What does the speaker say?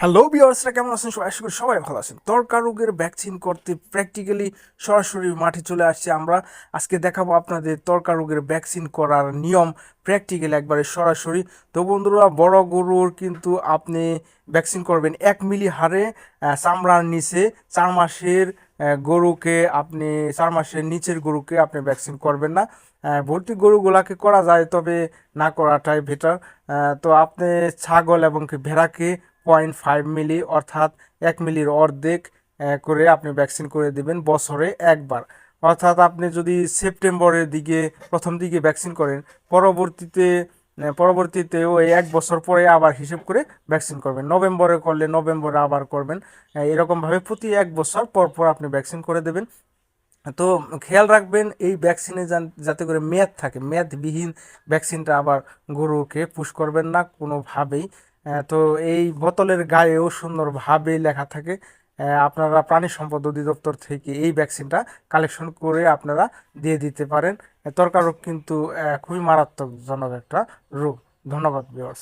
Hello বিয়ার্সরা কেমন আছেন? সবাই আশা করি সবাই ভালো আছেন। তর্কা রোগের ভ্যাকসিন করতে প্র্যাকটিক্যালি সরাসরি মাঠে চলে আসছে আমরা। আজকে দেখাবো আপনাদের তর্কা রোগের ভ্যাকসিন করার নিয়ম প্র্যাকটিক্যালি একবারে সরাসরি। তো বন্ধুরা, বড় গরুর কিন্তু আপনি ভ্যাকসিন করবেন এক মিলি হারে চামড়ার নিচে। চার মাসের গরুকে আপনি, চার মাসের নিচের গরুকে আপনি ভ্যাকসিন করবেন না। ভর্তি গরুগুলাকে করা যায়, তবে না করাটাই বেটার তো আপনি ছাগল এবং ভেড়াকে পয়েন্ট ফাইভ মিলি অর্থাৎ এক মিলির অর্ধেক করে আপনি ভ্যাকসিন করে দেবেন বছরে একবার। অর্থাৎ আপনি যদি সেপ্টেম্বরের দিকে, প্রথম দিকে ভ্যাকসিন করেন, পরবর্তীতে পরবর্তীতে ওই এক বছর পরে আবার হিসেব করে ভ্যাকসিন করবেন। নভেম্বরে করলে নভেম্বরে আবার করবেন। এরকমভাবে প্রতি এক বছর পর পর আপনি ভ্যাকসিন করে দেবেন। তো খেয়াল রাখবেন, এই ভ্যাকসিনে যাতে করে মেয়াদ থাকে। মেয়াদবিহীন ভ্যাকসিনটা আবার গরুকে পুশ করবেন না কোনোভাবেই। তো এই বোতলের গায়েও সুন্দরভাবে লেখা থাকে আপনারা প্রাণী সম্পদ অধিদপ্তর থেকে এই ভ্যাকসিনটা কালেকশন করে আপনারা দিয়ে দিতে পারেন। তরকার রোগ কিন্তু খুবই মারাত্মকজনক একটা রোগ। ধন্যবাদ বিয়ার্স